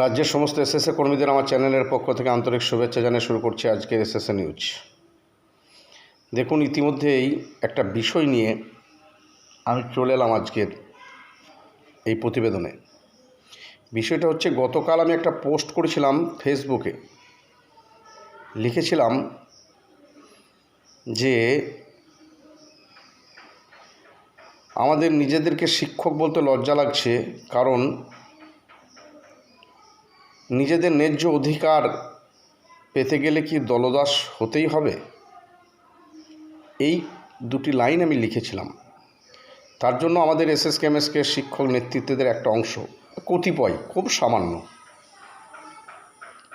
রাজ্যের সমস্ত এসএসএ কর্মীদের আমার চ্যানেলের পক্ষ থেকে আন্তরিক শুভেচ্ছা জানিয়ে শুরু করছি আজকের এসএসএ নিউজ। দেখুন, ইতিমধ্যেই একটা বিষয় নিয়ে আমি চলে এলাম আজকের এই প্রতিবেদনে। বিষয়টা হচ্ছে, গতকাল আমি একটা পোস্ট করেছিলাম ফেসবুকে। লিখেছিলাম যে আমাদের নিজেদেরকে শিক্ষক বলতে লজ্জা লাগছে কারণ নিজেদের ন্যায্য অধিকার পেতে গেলে কি দলদাস হতেই হবে? এই দুটি লাইন আমি লিখেছিলাম। তার জন্য আমাদের এস এস কেমএসকে শিক্ষক নেতৃত্বদের একটা অংশ, কতিপয়, খুব সামান্য।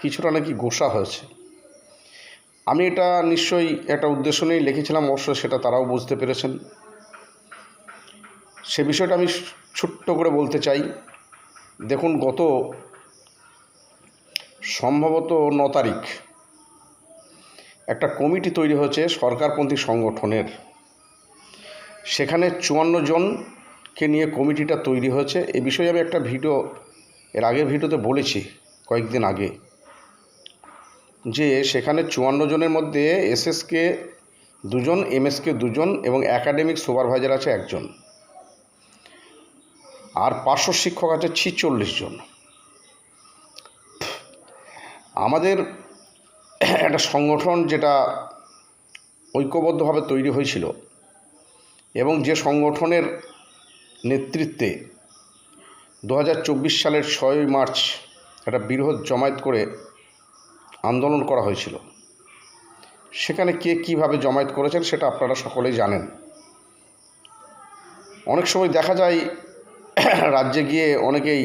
কিছুটা নাকি গোসা হয়েছে। আমি এটা নিশ্চয়ই একটা উদ্দেশ্য নিয়েই লিখেছিলাম, অবশ্য সেটা তারাও বুঝতে পেরেছেন। সে বিষয়টা আমি ছোট্ট করে বলতে চাই। দেখুন, গত সম্ভবত ন তারিখ। একটা কমিটি তৈরি হয়েছে সরকারপন্থী সংগঠনের। সেখানে চুয়ান্ন জনকে নিয়ে কমিটিটা তৈরি হয়েছে। এ বিষয়ে আমি একটা ভিডিও, এর আগের ভিডিওতে বলেছি কয়েকদিন আগে, যে সেখানে চুয়ান্ন জনের মধ্যে এসএসকে দুজন, এমএসকে দুজন এবং একাডেমিক সুপারভাইজার আছে একজন। আর পার্শ্ব শিক্ষক আছে ছিচল্লিশ জন। আমাদের একটা সংগঠন যেটা ঐক্যবদ্ধভাবে তৈরি হয়েছিল এবং যে সংগঠনের নেতৃত্বে দু হাজার চব্বিশ সালের ছয়ই মার্চ একটা বৃহৎ জমায়েত করে আন্দোলন করা হয়েছিল। সেখানে কে কীভাবে জমায়েত করেছেন সেটা আপনারা সকলেই জানেন। অনেক সময় দেখা যায়, রাজ্যে গিয়ে অনেকেই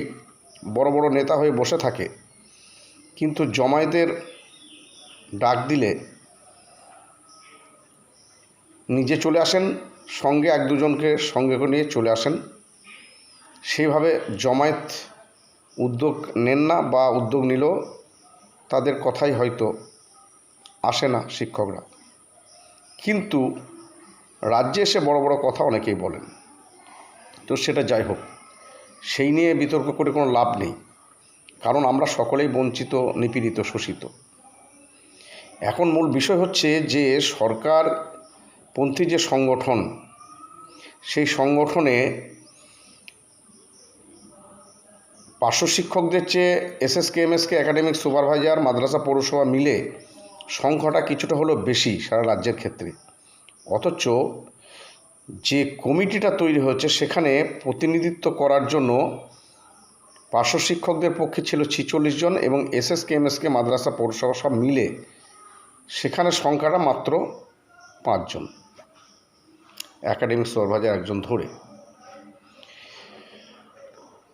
বড় বড় নেতা হয়ে বসে থাকে। কিন্তু জমায়েতের ডাক দিলে নিজে চলে আসেন, সঙ্গে এক দুজনকে সঙ্গে করে নিয়ে চলে আসেন। সেইভাবে জমায়েত উদ্যোগ নেন না বা উদ্যোগ নিলেও তাদের কথাই হয়তো আসে না শিক্ষকরা। কিন্তু রাজ্যে এসে বড় বড় কথা অনেকেই বলেন। তো সেটা যাই হোক, সেই নিয়ে বিতর্ক করে কোনো লাভ নেই। কারণ আমরা সকলেই বঞ্চিত, নিপীড়িত, শোষিত। এখন মূল বিষয় হচ্ছে যে সরকার পন্থী যে সংগঠন, সেই সংগঠনে পার্শ্ব শিক্ষকদের চেয়ে এসএসকে এমএসকে একাডেমিক সুপারভাইজার, মাদ্রাসা, পৌরসভা মিলে সংখ্যাটা কিছুটা হলেও বেশি সারা রাজ্যের ক্ষেত্রে। অথচ যে কমিটিটা তৈরি হচ্ছে সেখানে প্রতিনিধিত্ব করার জন্য পার্শ্ব শিক্ষকদের পক্ষে ছিল ছিচল্লিশ জন এবং এসএসকে, এমএসকে, মাদ্রাসা, পৌরসভা সব মিলে সেখানে সংখ্যাটা মাত্র পাঁচজন একাডেমিক সুপারভাইজার একজন ধরে।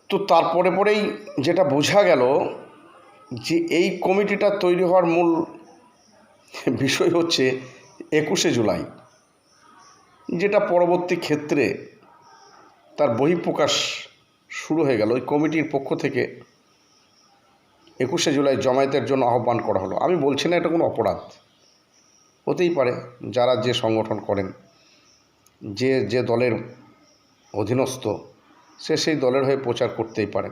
তো তারপরে পরেই যেটা বোঝা গেল যে এই কমিটিটা তৈরি হওয়ার মূল বিষয় হচ্ছে একুশে জুলাই। যেটা পরবর্তী ক্ষেত্রে তার বহিঃপ্রকাশ শুরু হয়ে গেল। ওই কমিটির পক্ষ থেকে একুশে জুলাই জমায়েতের জন্য আহ্বান করা হলো। আমি বলছি না এটা কোনো অপরাধ। হতেই পারে যারা যে সংগঠন করেন, যে যে দলের অধীনস্থ, সে সেই দলের হয়ে প্রচার করতেই পারেন।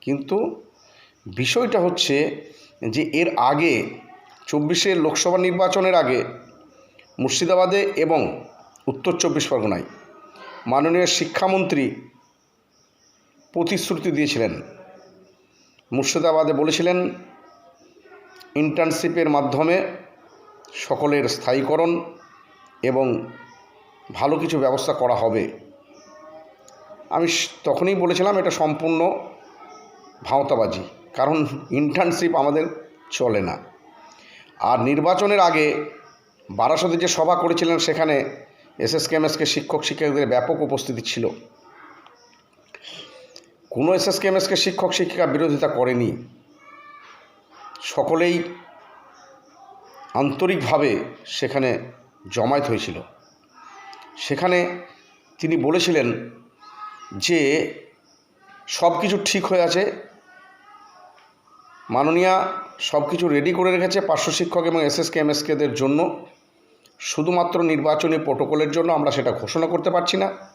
কিন্তু বিষয়টা হচ্ছে যে এর আগে চব্বিশে লোকসভা নির্বাচনের আগে মুর্শিদাবাদে এবং উত্তর চব্বিশ পরগনায় মাননীয় শিক্ষামন্ত্রী প্রতিশ্রুতি দিয়েছিলেন। মুর্শিদাবাদে বলেছিলেন ইন্টার্নশিপের মাধ্যমে সকলের স্থায়ীকরণ এবং ভালো কিছু ব্যবস্থা করা হবে। আমি তখনই বলেছিলাম, এটা সম্পূর্ণ ভাঁওতাবাজি, কারণ ইন্টার্নশিপ আমাদের চলে না। আর নির্বাচনের আগে বারাসতে যে সভা করেছিলেন, সেখানে এসএসকেএমএসকে শিক্ষক শিক্ষকদের ব্যাপক উপস্থিতি ছিল। কোনো এসএসকেএমএসকে শিক্ষক, শিক্ষিকা বিরোধিতা করেনি। সকলেই আন্তরিকভাবে সেখানে জমায়েত হয়েছিল। সেখানে তিনি বলেছিলেন যে, সব কিছু ঠিক হয়ে আছে। মাননীয়া সব কিছু রেডি করে রেখেছে পার্শ্ব শিক্ষক এবং এসএসকে এমএসকেদের জন্য। শুধুমাত্র নির্বাচনী প্রোটোকলের জন্য আমরা সেটা ঘোষণা করতে পারছি না।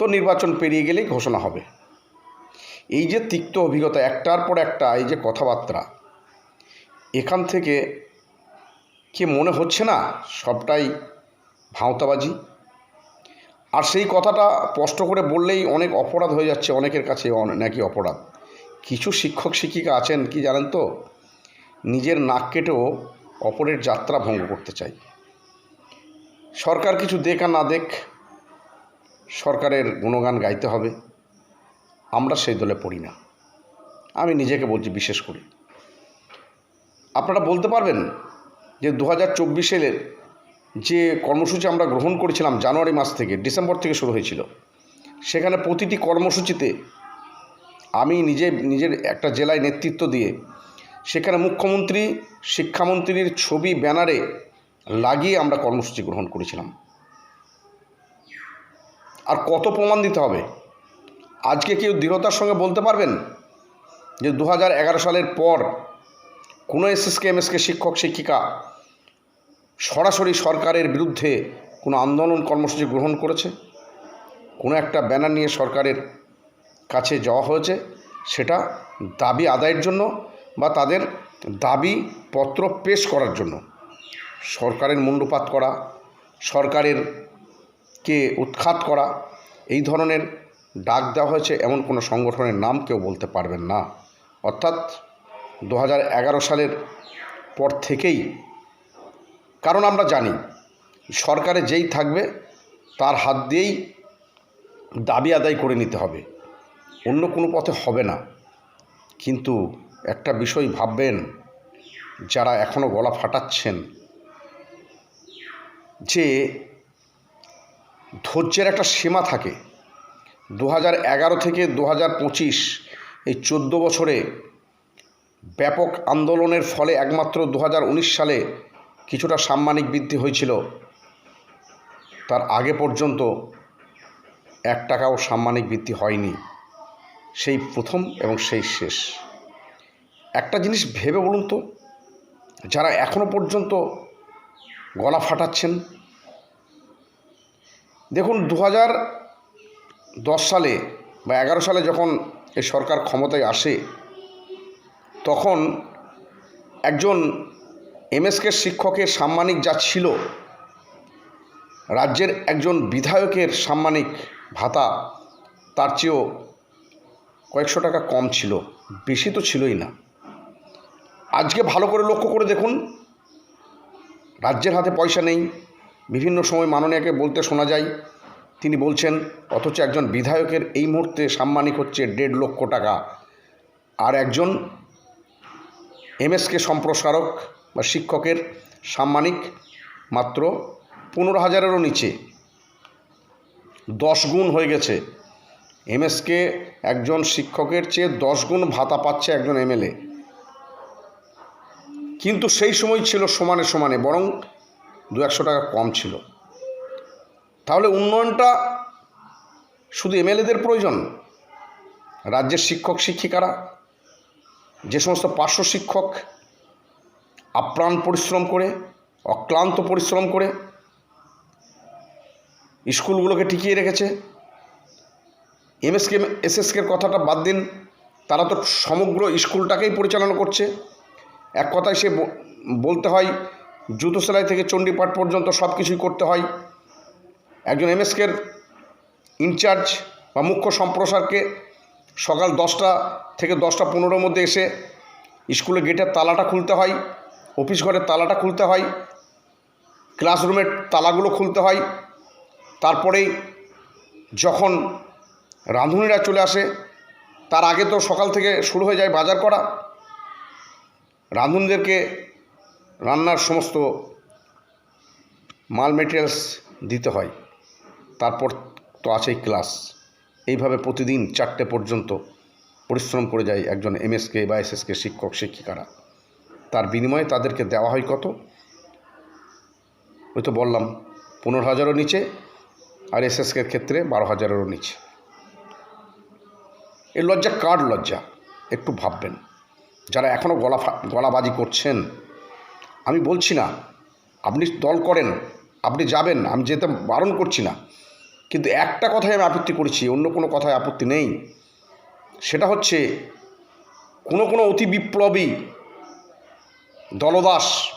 তো নির্বাচন পেরিয়ে গেলেই ঘোষণা হবে। এই যে তিক্ত অভিজ্ঞতা, একটার পর একটা এই যে কথাবার্তা, এখান থেকে কি মনে হচ্ছে না সবটাই ভাঁওতাবাজি? আর সেই কথাটা স্পষ্ট করে বললেই অনেক অপরাধ হয়ে যাচ্ছে অনেকের কাছে নাকি অপরাধ? কিছু শিক্ষক, শিক্ষিকা আছেন কি জানেন তো? নিজের নাক কেটেও অপরের যাত্রা ভঙ্গ করতে চাই। সরকার কিছু দেখ আর না দেখ সরকারের গুণগান গাইতে হবে। আমরা সেই দলে পড়ি না। আমি নিজেকে বলছি বিশেষ করে। আপনারা বলতে পারবেন যে দু হাজার চব্বিশের যে কর্মসূচি আমরা গ্রহণ করেছিলাম জানুয়ারি মাস থেকে, ডিসেম্বর থেকে শুরু হয়েছিল, সেখানে প্রতিটি কর্মসূচিতে আমি নিজে, নিজের একটা জেলায় নেতৃত্ব দিয়ে সেখানে মুখ্যমন্ত্রী, শিক্ষামন্ত্রীর ছবি, ব্যানারে লাগিয়ে আমরা কর্মসূচি গ্রহণ করেছিলাম। আর কত প্রমাণ দিতে হবে? আজকে কেউ দৃঢ়তার সঙ্গে বলতে পারবেন যে দু হাজার এগারো সালের পর কোনো এসএসকে, এমএসকে শিক্ষক, শিক্ষিকা সরাসরি সরকারের বিরুদ্ধে কোনো আন্দোলন কর্মসূচি গ্রহণ করেছে? কোনো একটা ব্যানার নিয়ে সরকারের কাছে যাওয়া হয়েছে? সেটা দাবি আদায়ের জন্য বা তাদের দাবি পত্র পেশ করার জন্য। সরকারের মুণ্ডপাত করা, সরকারের কে উৎখাত করা, এই ধরনের ডাক দেওয়া হয়েছে, এমন কোনো সংগঠনের নাম কেউ বলতে পারবেন না। অর্থাৎ দু হাজার এগারো সালের পর থেকেই, কারণ আমরা জানি, সরকারে যেই থাকবে, তার হাত দিয়েই দাবি আদায় করে নিতে হবে। অন্য কোনো পথে হবে না। কিন্তু একটা বিষয় ভাববেন, যারা এখনও গলা ফাটাচ্ছেন, যে ধৈর্যের একটা সীমা থাকে। দু এগারো থেকে দু পঁচিশ এই চোদ্দ বছরে ব্যাপক আন্দোলনের ফলে একমাত্র দু হাজার উনিশ সালে কিছুটা সাম্মানিক বৃদ্ধি হয়েছিল। তার আগে পর্যন্ত এক টাকাও সাম্মানিক বৃদ্ধি হয়নি। সেই প্রথম এবং সেই শেষ। একটা জিনিস ভেবে বলুন তো, যারা এখনও পর্যন্ত গলা ফাটাচ্ছেন দেখুন দু দশ সালে বা এগারো সালে যখন এই সরকার ক্ষমতায় আসে, তখন একজন এমএসকে শিক্ষকের সাম্মানিক যা ছিল, রাজ্যের একজন বিধায়কের সাম্মানিক ভাতা, তার চেয়েও কয়েকশো টাকা কম ছিল, বেশি তো ছিলই না। আজকে ভালো করে লক্ষ্য করে দেখুন, রাজ্যের হাতে পয়সা নেই বিভিন্ন সময় মাননীয়াকে বলতে শোনা যায়, তিনি বলছেন, অথচ একজন বিধায়কের এই মুহূর্তে সাম্মানিক হচ্ছে দেড় লক্ষ টাকা। আর একজন এমএসকে সম্প্রসারক বা শিক্ষকের সাম্মানিক মাত্র পনেরো হাজারেরও নিচে। দশ গুণ হয়ে গেছে। এমএসকে একজন শিক্ষকের চেয়ে দশ গুণ ভাতা পাচ্ছে একজন এমএলএ। কিন্তু সেই সময় ছিল সমানে সমানে, বরং দু একশো টাকা কম ছিল। তাহলে উন্নয়নটা শুধু এমএলএদের প্রয়োজন? রাজ্যের শিক্ষক, শিক্ষিকারা? যে সমস্ত পার্শ্ব শিক্ষক আপ্রাণ পরিশ্রম করে, অক্লান্ত পরিশ্রম করে স্কুলগুলোকে টিকিয়ে রেখেছে, এমএসকে, এসএসকের কথাটা বাদ দিন, তারা তো সমগ্র স্কুলটাকেই পরিচালনা করছে। এক কথায় সে বলতে হয় জুতো সেলাই থেকে চণ্ডীপাঠ পর্যন্ত সব কিছুই করতে হয়। একজন এমএসকের ইনচার্জ বা মুখ্য সম্প্রসারকে সকাল দশটা থেকে দশটা পনেরোর মধ্যে এসে স্কুলে গেটের তালাটা খুলতে হয়, অফিস ঘরের তালাটা খুলতে হয়, ক্লাসরুমের তালাগুলো খুলতে হয়। তারপরেই যখন রাঁধুনিরা চলে আসে, তার আগে তো সকাল থেকে শুরু হয়ে যায় বাজার করা। রাঁধুনিদেরকে রান্নার সমস্ত মাল মেটেরিয়ালস দিতে হয়। তারপর তো আছেই ক্লাস এইভাবে প্রতিদিন চারটে পর্যন্ত পরিশ্রম করে যায় একজন এমএসকে বা এসএসকে শিক্ষক, শিক্ষিকারা। তার বিনিময়ে তাদেরকে দেওয়া হয় কত? ওই তো বললাম, পনেরো হাজারও নিচে আর এসএসকের ক্ষেত্রে বারো হাজারেরও নিচে। এই লজ্জা, কার লজ্জা? একটু ভাববেন। যারা এখনও গলা গলাবাজি করছেন আমি বলছি না। আপনি দল করেন, আপনি যাবেন, আমি যেতে বারণ করছি না। কিন্তু একটা কথাই আমি আপত্তি করেছি, অন্য কোনো কথায় আপত্তি নেই। সেটা হচ্ছে, কোনো কোনো অতি বিপ্লবী দলদাস,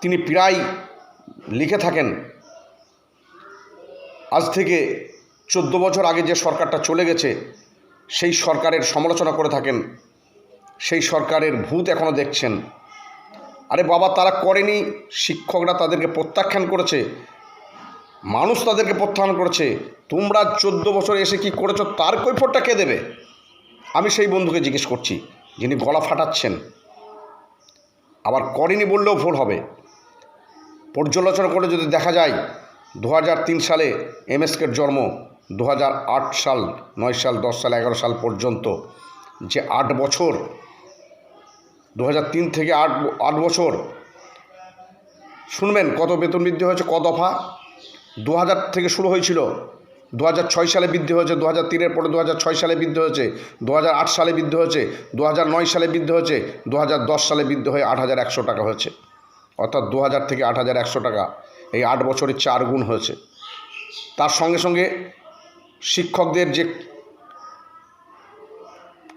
তিনি প্রায় লিখে থাকেন, আজ থেকে চোদ্দ বছর আগে যে সরকারটা চলে গেছে, সেই সরকারের সমালোচনা করে থাকেন, সেই সরকারের ভূত এখনও দেখছেন। আরে বাবা, তারা করেনি। শিক্ষকরা তাদেরকে প্রত্যাখ্যান করেছে। মানুষ তাদেরকে প্রত্যাখ্যান করেছে। তোমরা চোদ্দ বছর এসে কি করেছ? তার কৈফতটা কে দেবে? আমি সেই বন্ধুকে জিজ্ঞেস করছি, যিনি গলা ফাটাচ্ছেন। আবার করেনি বললেও ভুল হবে। পর্যালোচনা করে যদি দেখা যায় দু হাজার তিন সালে এমএসকের জন্ম দু হাজার আট সাল, নয় সাল, দশ সাল, এগারো সাল পর্যন্ত যে আট বছর দু হাজার তিন থেকে আট আট বছর। শুনবেন কত বেতন বৃদ্ধি হয়েছে, ক দফা। দু হাজার থেকে শুরু হয়েছিল দু হাজার ছয় সালে বৃদ্ধি হয়েছে দু হাজার তিনের পরে দু হাজার ছয় সালে বৃদ্ধি হয়েছে দু হাজার আট সালে বৃদ্ধি হয়েছে দু সালে বৃদ্ধি হয়েছে দু হাজার দশ সালে বৃদ্ধি হয়ে আট হাজার একশো টাকা হয়েছে। অর্থাৎ দু হাজার থেকে আট হাজার একশো টাকা এই আট বছরে চার গুণ হয়েছে। তার সঙ্গে সঙ্গে শিক্ষকদের যে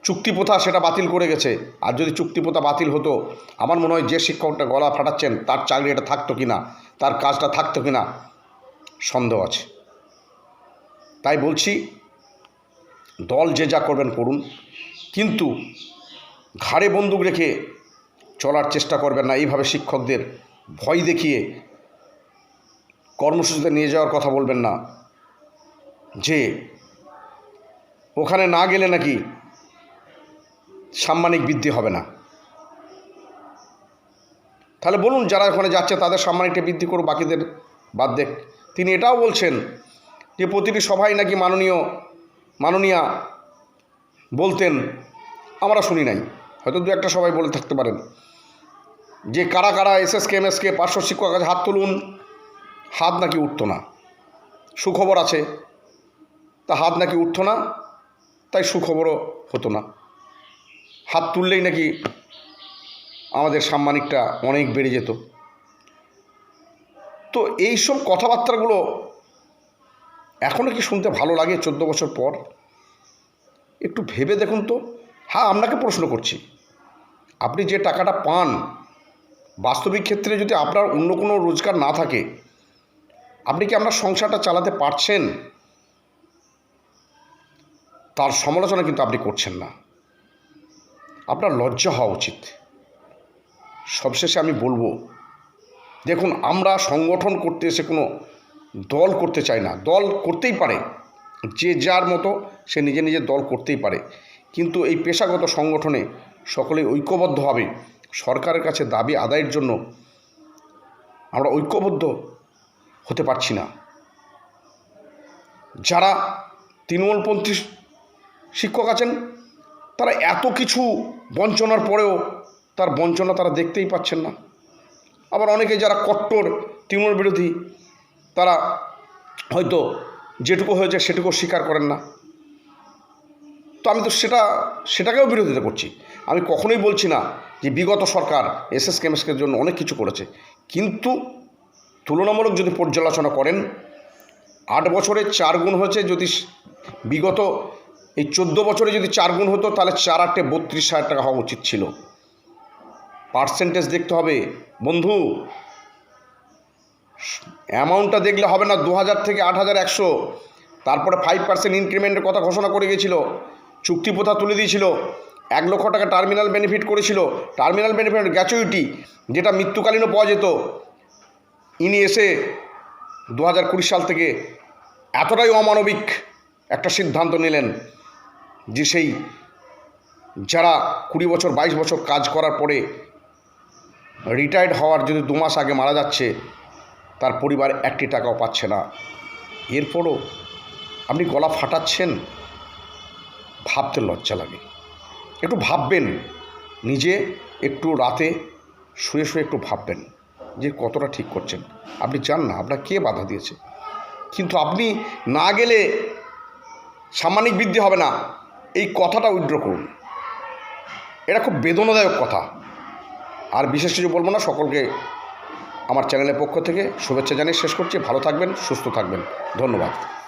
চুক্তিপ্রথা সেটা বাতিল করে গেছে। আর যদি চুক্তিপ্রথা বাতিল হতো, আমার মনে হয় যে শিক্ষকটা গলা ফাটাচ্ছেন, তার চাকরিটা থাকতো কি না তার কাজটা থাকতো কি না সন্দেহ আছে। তাই বলছি, দল যে যা করবেন করুন, কিন্তু ঘাড়ে বন্দুক রেখে চলার চেষ্টা করবেন না। এইভাবে শিক্ষকদের ভয় দেখিয়ে কর্মসূচিতে নিয়ে যাওয়ার কথা বলবেন না। যে ওখানে না গেলে নাকি সাম্মানিক বৃদ্ধি হবে না। তাহলে বলুন, যারা ওখানে যাচ্ছে তাদের সাম্মানিকটা বৃদ্ধি করুন বাকিদের বাদ দেখ তিনি এটাও বলছেন যে, প্রতিটি সভায় নাকি মাননীয়, মাননীয়া বলতেন, আমরা শুনি নাই। হয়তো দু একটা সবাই বলে থাকতে পারেন। যে কারা কারা এসএসকে, এমএসকে, পার্শ্ব শিক্ষক কাছে হাত তুলুন, হাত নাকি উঠতো না। সুখবর আছে, তা হাত নাকি উঠতো না, তাই সুখবরও হতো না। হাত তুললেই নাকি আমাদের সাম্মানিকটা অনেক বেড়ে যেত। তো এইসব কথাবার্তাগুলো এখনও কি শুনতে ভালো লাগে চোদ্দ বছর পর? একটু ভেবে দেখুন তো। হ্যাঁ আপনাকে প্রশ্ন করছি। আপনি যে টাকাটা পান, বাস্তবিক ক্ষেত্রে যদি আপনার অন্য কোনো রোজগার না থাকে, আপনি কি আপনার সংসারটা চালাতে পারছেন? তার সমালোচনা কিন্তু আপনি করছেন না। আপনার লজ্জা হওয়া উচিত। সবশেষে আমি বলব, দেখুন, আমরা সংগঠন করতে এসে কোনো দল করতে চাই না। দল করতেই পারে, যে যার মতো সে নিজে নিজে দল করতেই পারে। কিন্তু এই পেশাগত সংগঠনে সকলে ঐক্যবদ্ধভাবে সরকারের কাছে দাবি আদায়ের জন্য আমরা ঐক্যবদ্ধ হতে পারছি না। যারা তৃণমূলপন্থী শিক্ষক আছেন তারা এত কিছু বঞ্চনার পরেও তার বঞ্চনা তারা দেখতেই পাচ্ছেন না। আবার অনেকে যারা কট্টর, তৃণমূল বিরোধী, তারা হয়তো যেটুকু হয়েছে সেটুকু স্বীকার করেন না। তো আমি তো সেটা, সেটাকেও বিরোধিতা করছি। আমি কখনোই বলছি না যে বিগত সরকার এসএস কেমএসকের জন্য অনেক কিছু করেছে। কিন্তু তুলনামূলক যদি পর্যালোচনা করেন, আট বছরে চার গুণ হয়েছে যদি বিগত এই চোদ্দ বছরে যদি চার গুণ হতো, তাহলে চার আটটে বত্রিশ হাজার টাকা হওয়া উচিত ছিল। পার্সেন্টেজ দেখতে হবে। বন্ধু অ্যামাউন্টটা দেখলে হবে না দু হাজার থেকে আট হাজার একশো। তারপরে ফাইভ পার্সেন্ট ইনক্রিমেন্টের কথা ঘোষণা করে গেছিল চুক্তিপ্রথা তুলে দিয়েছিল। এক লক্ষ টাকা টার্মিনাল বেনিফিট করেছিল। টার্মিনাল বেনিফিট গ্র্যাচুইটি যেটা মৃত্যুকালীনও পাওয়া যেত। ইনি এসে দু হাজার কুড়ি সাল থেকে এতটাই অমানবিক একটা সিদ্ধান্ত নিলেন। যে সেই যারা কুড়ি বছর, বাইশ বছর কাজ করার পরে রিটায়ার্ড হওয়ার যদি দু মাস আগে মারা যাচ্ছে, তার পরিবার একটি টাকাও পাচ্ছে না। এরপরও আপনি গলা ফাটাচ্ছেন, ভাবতে লজ্জা লাগে। একটু ভাববেন, নিজে একটু রাতে শুয়ে শুয়ে একটু ভাববেন যে কতটা ঠিক করছেন। আপনি চান না, আপনার কে বাধা দিয়েছে? কিন্তু আপনি না গেলে সাম্মানিক বৃদ্ধি হবে না। এই কথাটা উইড্র করুন। এটা খুব বেদনাদায়ক কথা। আর বিশেষ কিছু বলব না, সকলকে আমার চ্যানেলের পক্ষ থেকে শুভেচ্ছা জানিয়ে শেষ করছি। ভালো থাকবেন, সুস্থ থাকবেন। ধন্যবাদ।